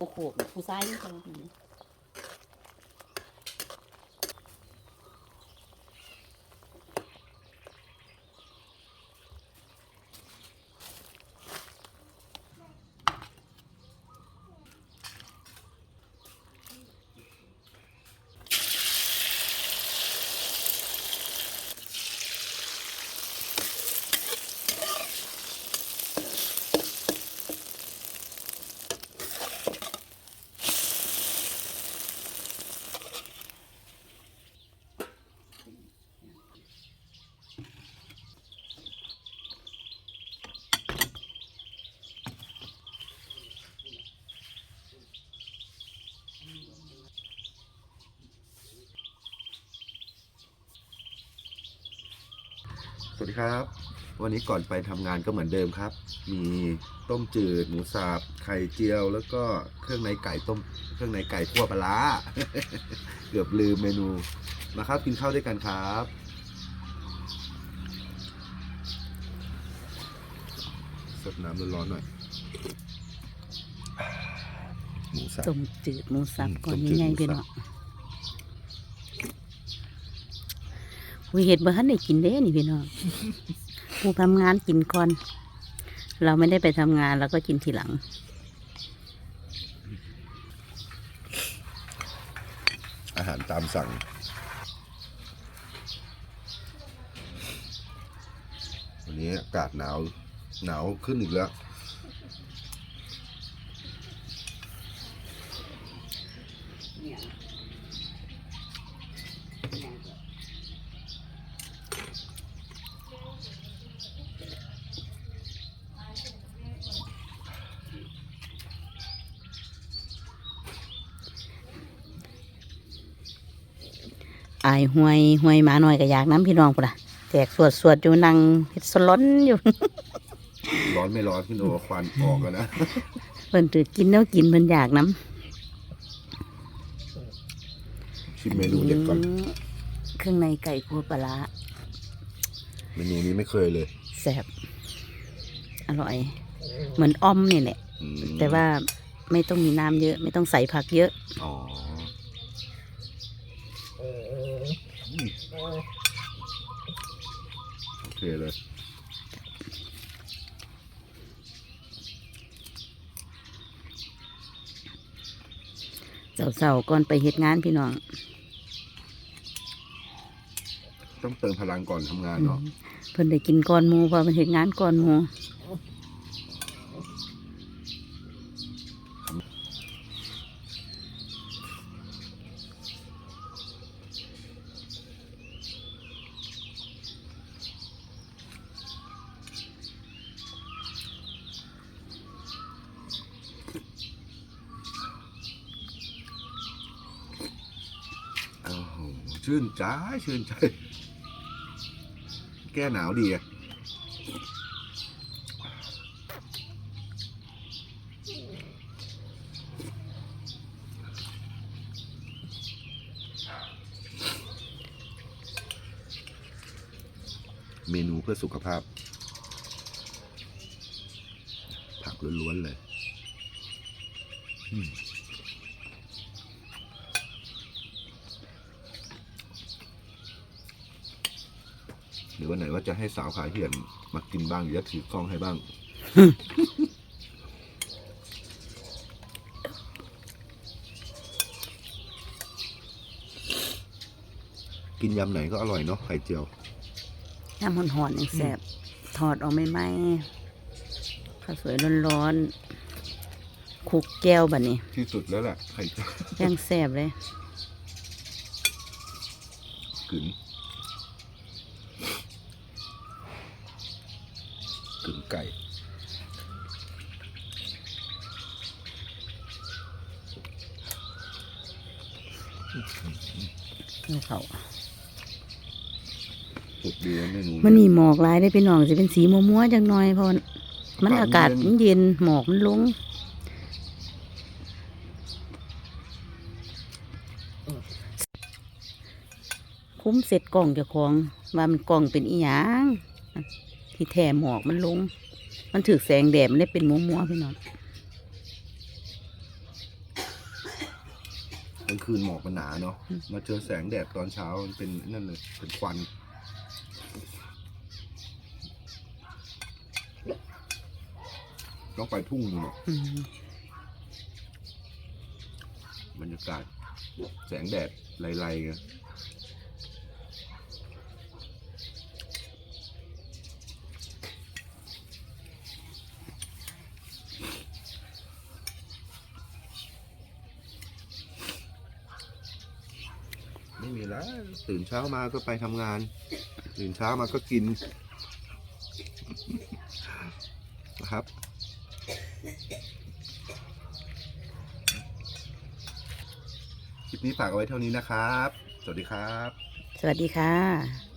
โอ้โหผู้ชายนี่เขา วัสดีครับ วันนี้ก่อนไปทำงานก็เหมือนเดิมครับ มีต้มจืด หมูสับไข่เจียว แล้วก็เครื่องในไก่ต้ม เครื่องในไก่คั่วปลาร้าเกือบลืมเมนูมาครับ กินข้าวด้วยกันครับสดน้ำร้อนๆหน่อยหมูสับต้มจืดหมูสับอืมก่อนต้มจืดง่ายหมูๆพี่สับเนาะ วิเห็ดบ่ทันได้กินเด้นี่พี่น้องผู้ทำงานกินก่อน เราไม่ได้ไปทำงานเราก็กินทีหลัง อาหารตามสั่ง วันนี้อากาศหนาว หนาวขึ้นอีกแล้ว อายห่วยห่วยหมาหน่อยก็อยากน้ำพี่น้องพุ่นล่ะแตกสวดสวดอยู่นั่งเฮ็ดสล้นอยู่ ร้อนไม่ร้อนขึ้นโอควันออกกันนะเพิ่นตื่นกินแล้วกินเพิ่นอยากน้ชิมำเมนูเด็ดก่อนมเครื่องในไก่คั่วปลาร้าเมนูนี้ไม่เคยเลยแซ่บอร่อย เหมือนอ้อมนี่แหละ อืมแต่ว่าไม่ต้องมีน้ำเยอะ ไม่ต้องใส่ผักเยอะ อ๋อม โอเคเลยเสาๆก่อนไปเฮ็ดงานพี่น้อง ต้องเติมพลังก่อนทำงานเนาะ เพิ่นได้กินก่อนหมูเพราะมันเฮ็ดงานก่อนหมู โอ้โห ชื่นใจชื่นใจ แก้หนาวดีอะเมนูเพื่อสุขภาพ ผักล้วนๆเลย อืม รือวันไหนว่าจะให้สาวขายเหี่ยนมากินบ้างเดี๋ยวจะถือกล้องให้บ้าง กินยำไหนก็อร่อยเนาะไข่เจียวน้ำหอนๆยังแซ่บทอดออกใหม่ๆข้าวสวยร้อนๆคลุกแก้วบัดนี้ ที่สุดแล้วแหละไข่เจียวยังแซ่บเลย กึ๋นกึ๋นไก่ เอาเขาสุดดีนะเมนูมันมีหมอกหลายได้อพี่น้องสิเป็นสีมัวๆจังหน่อยเพราะมันอากาศมันเย็นหมอกมันลงคุ้มเสร็จกล่องเจ้าของว่ามันกล่องเป็นอีหยังที่แท้หมอกมันลง มันถือแสงแดดมันได้เป็นมัวๆพี่น้อง กลางคืนหมอกมันหนาเนาะอืมมาเจอแสงแดดตอนเช้ามันเป็นนั่นเลยเป็นควันต้องไปทุ่งดูเนาะอืมบรรยากาศแสงแดดไล่ๆกันไม่มีแล้ว ตื่นเช้ามาก็ไปทำงาน ตื่นเช้ามาก็กินนะครับ คลิปนี้ฝากเอาไว้เท่านี้นะครับ สวัสดีครับ สวัสดีค่ะ